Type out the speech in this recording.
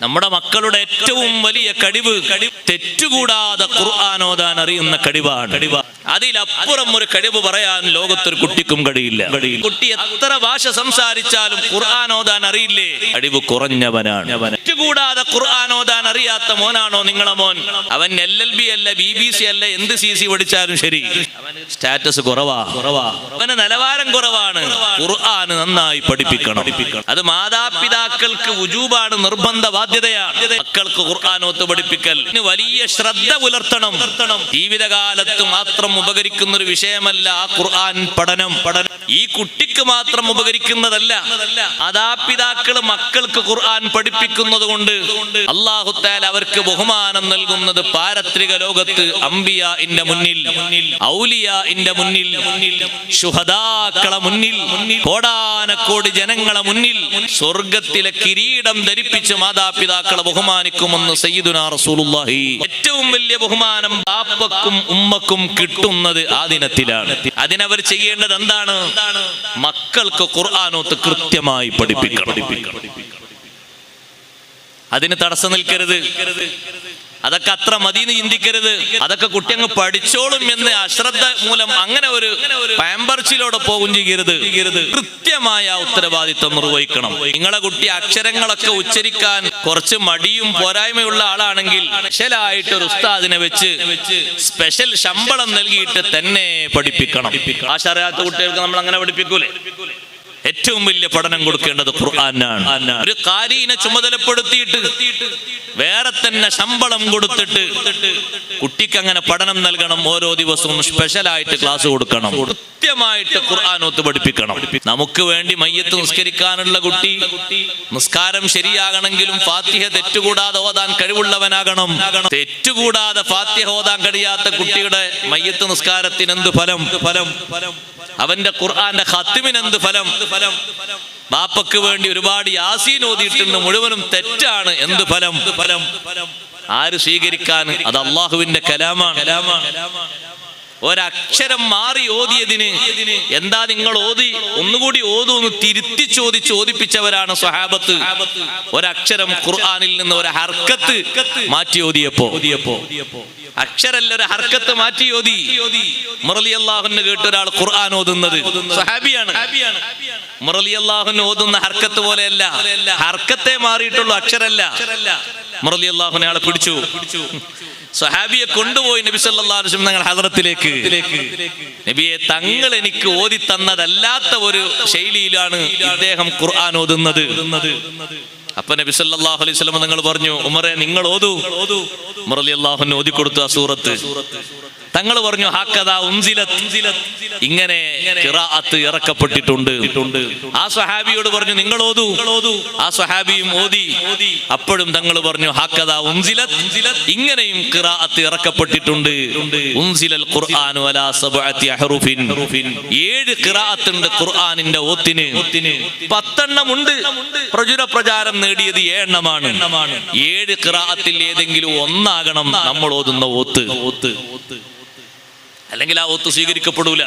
നമ്മുടെ മക്കളുടെ ഏറ്റവും വലിയ കഴിവ് തെറ്റുകൂടാതെ ഖുർആാനോദാൻ അറിയുന്ന കഴിവാണ് കഴിവ് അതിലപ്പുറം ഒരു കഴിവ് പറയാൻ ലോകത്തൊരു കുട്ടിക്കും കഴിയില്ല കുട്ടി എത്ര ഭാഷ സംസാരിച്ചാലും ഖുർആാനോദാൻ അറിയില്ലേ? കഴിവ് കുറഞ്ഞവനാണ്. തെറ്റുകൂടാതെ ഖുർആൻ ഓതാൻ അറിയാത്ത മോനാണോ നിങ്ങളെ മോൻ? അവൻ എൽ എൽ ബി അല്ല ബി ബി സി അല്ല എന്ത് സി സി പഠിച്ചാലും ശരി. സ്റ്റാറ്റസ് കുറവാ. കുറവാ. അവന് നിലവാരം കുറവാണ്. ഖുർആൻ നന്നായി പഠിപ്പിക്കണം. അത് മാതാപിതാക്കൾക്ക് ഉജൂബാണ് നിർബന്ധ ബാധ്യതയാണ്. മക്കൾക്ക് ഖുർആൻ ഒത്ത് പഠിപ്പിക്കൽ. വലിയ ശ്രദ്ധ പുലർത്തണം. ജീവിതകാലത്ത് മാത്രം ഉപകരിക്കുന്ന ഒരു വിഷയമല്ല ആ ഖുർആൻ പഠനം. പഠനം ഈ കുട്ടിക്ക് മാത്രം ഉപകരിക്കുന്നതല്ല. മാതാപിതാക്കൾ മക്കൾക്ക് ഖുർആൻ പഠിപ്പിക്കുന്നത് കൊണ്ട് അള്ളാഹുത്താൽ അവർക്ക് ബഹുമാനം നൽകുന്നത് പാരത്രിക ലോകത്ത് അമ്പിയ ഇന്റെ മുന്നിൽ ഔലിയ ഇന്റെ മുന്നിൽ ശുഹദാക്കളെ മുന്നിൽ കോടാനക്കോടി ജനങ്ങളെ മുന്നിൽ സ്വർഗത്തിലെ കിരീടം ധരിപ്പിച്ച് മാതാപിതാക്കളെ ബഹുമാനിക്കുമെന്ന് സയ്യിദുനാ റസൂലുള്ളാഹി. ഏറ്റവും വലിയ ബഹുമാനം ബാപ്പക്കും ഉമ്മക്കും കിട്ടുന്നത് ആ ദിനത്തിലാണ്. അതിനവർ ചെയ്യേണ്ടത് എന്താണ്? മക്കൾക്ക് ഖുർആാനോത്ത് കൃത്യമായി പഠിപ്പിക്കണം. അതിന് തടസ്സം നിൽക്കരുത്. അതൊക്കെ അത്ര മതി എന്ന് ചിന്തിക്കരുത്. അതൊക്കെ കുട്ടി അങ്ങ് പഠിച്ചോളും എന്ന് അശ്രദ്ധ മൂലം അങ്ങനെ ഒരു പാമ്പർച്ചിലൂടെ പോകും ചെയ്യരുത്. കൃത്യമായ ഉത്തരവാദിത്വം നിർവഹിക്കണം. നിങ്ങളെ കുട്ടി അക്ഷരങ്ങളൊക്കെ ഉച്ചരിക്കാൻ കുറച്ച് മടിയും പോരായ്മയുള്ള ആളാണെങ്കിൽ സ്പെഷ്യലായിട്ട് ഒരു ഉസ്താദിനെ വെച്ച് സ്പെഷ്യൽ ശമ്പളം നൽകിയിട്ട് തന്നെ പഠിപ്പിക്കണം. അറിയാത്ത കുട്ടികൾക്ക് നമ്മൾ അങ്ങനെ പഠിപ്പിക്കൂലേ? ഏറ്റവും വലിയ പഠനം കൊടുക്കേണ്ടത് ഖുർആനാണ്. ഒരു കാരീനെ ചുമതലപ്പെടുത്തിയിട്ട് വേറെ തന്നെ ശമ്പളം കൊടുത്തിട്ട് കുട്ടിക്ക് അങ്ങനെ പഠനം നൽകണം ഓരോ ദിവസവും സ്പെഷ്യലായിട്ട് ക്ലാസ് കൊടുക്കണം. കൃത്യമായിട്ട് ഖുർആാനോത്ത് പഠിപ്പിക്കണം. നമുക്ക് വേണ്ടി മയ്യത്ത് നിസ്കരിക്കാനുള്ള കുട്ടി നിസ്കാരം ശരിയാകണമെങ്കിലും ഫാത്തിഹ തെറ്റുകൂടാതെ ഓതാൻ കഴിവുള്ളവനാകണം. തെറ്റുകൂടാതെ ഫാത്തിഹ ഓതാൻ കഴിയാത്ത കുട്ടിയുടെ മയ്യത്ത് നിസ്കാരത്തിന് എന്ത് ഫലം? ഫലം അവന്റെ ഖുർആന്റെ ഖത്തിമിന് എന്ത് ഫലം? ഫലം? ബാപ്പക്ക് വേണ്ടി ഒരുപാട് യാസീൻ ഓതിയിട്ടുണ്ട് മുഴുവനും തെറ്റാണ്. എന്ത് ഫലം? ഫലം? ആര് സ്വീകരിക്കാൻ? അത് അള്ളാഹുവിന്റെ കലാമാണ്. കലാമാണ്. ഒരക്ഷരം മാറി ഓതിയതിന് എന്താ നിങ്ങൾ ഓതി? ഒന്നുകൂടി ഓതൂന്ന് തിരുത്തി ചോദി ചോദിപ്പിച്ചവരാണ് സ്വഹാബത്ത്. ഒരക്ഷരം ഖുർആാനിൽ നിന്ന് ഒരു ഹർക്കത്ത് മാറ്റി ഓതിയപ്പോ. ഓതിയപ്പോ അക്ഷരല്ല ഒരു ഹർക്കത്ത് മാറ്റി ഓതി. മുറലി അള്ളാഹുന്ന് കേട്ട ഒരാൾ ഖുർആൻ ഓതുന്നത്. സ്വഹാബിയാണ്. മുറലി അള്ളാഹുന് ഓതുന്ന ഹർക്കത്ത് പോലെയല്ല. ഹർക്കത്തെ മാറിയിട്ടുള്ളൂ അക്ഷരല്ല. മുറലി അള്ളാഹുനെ ആളെ പിടിച്ചു. സ്വഹാബിയെ കൊണ്ടുപോയി നബി വസല്ലം ഞങ്ങൾ ഹദ്റത്തിലേക്ക്. നബിയെ തങ്ങൾ എനിക്ക് ഓതി തന്നതല്ലാത്ത ഒരു ശൈലിയിലാണ് ഇദ്ദേഹം ഖുർആൻ ഓതുന്നത്. അപ്പൊ നബി സല്ലല്ലാഹു അലൈഹി വസല്ലം നിങ്ങൾ പറഞ്ഞു ഉമറെ നിങ്ങൾ ഓതു. ഉമർ റളിയല്ലാഹു ഓതി കൊടുത്തു ആ സൂറത്ത്. തങ്ങൾ പറഞ്ഞു ഇങ്ങനെ ഇറക്കപ്പെട്ടിട്ടുണ്ട്. ആ സ്വഹാബിയോട് പറഞ്ഞു നിങ്ങൾ ഓതു. ആ സ്വഹാബിയും ഓതി. അപ്പോഴും തങ്ങൾ പറഞ്ഞു ഇങ്ങനെയും ഖിറാഅത്ത് ഇറക്കപ്പെട്ടിട്ടുണ്ട്. വലാ സബഅത്തി ഏഴ് ഖിറാഅത്ത് ഉണ്ട് ഖുർആനിന്റെ ഓത്തിന്. പത്തെണ്ണം ഉണ്ട് പ്രചുര പ്രചാരം നേടിയത് എണ്ണമാണ്. ഏഴ് ഖിറാഅത്തിൽ ഏതെങ്കിലും ഒന്നാകണം നമ്മൾ ഓതുന്ന ഓത്ത്. അല്ലെങ്കിൽ ആ ഓത്ത് സ്വീകരിക്കപ്പെടൂല.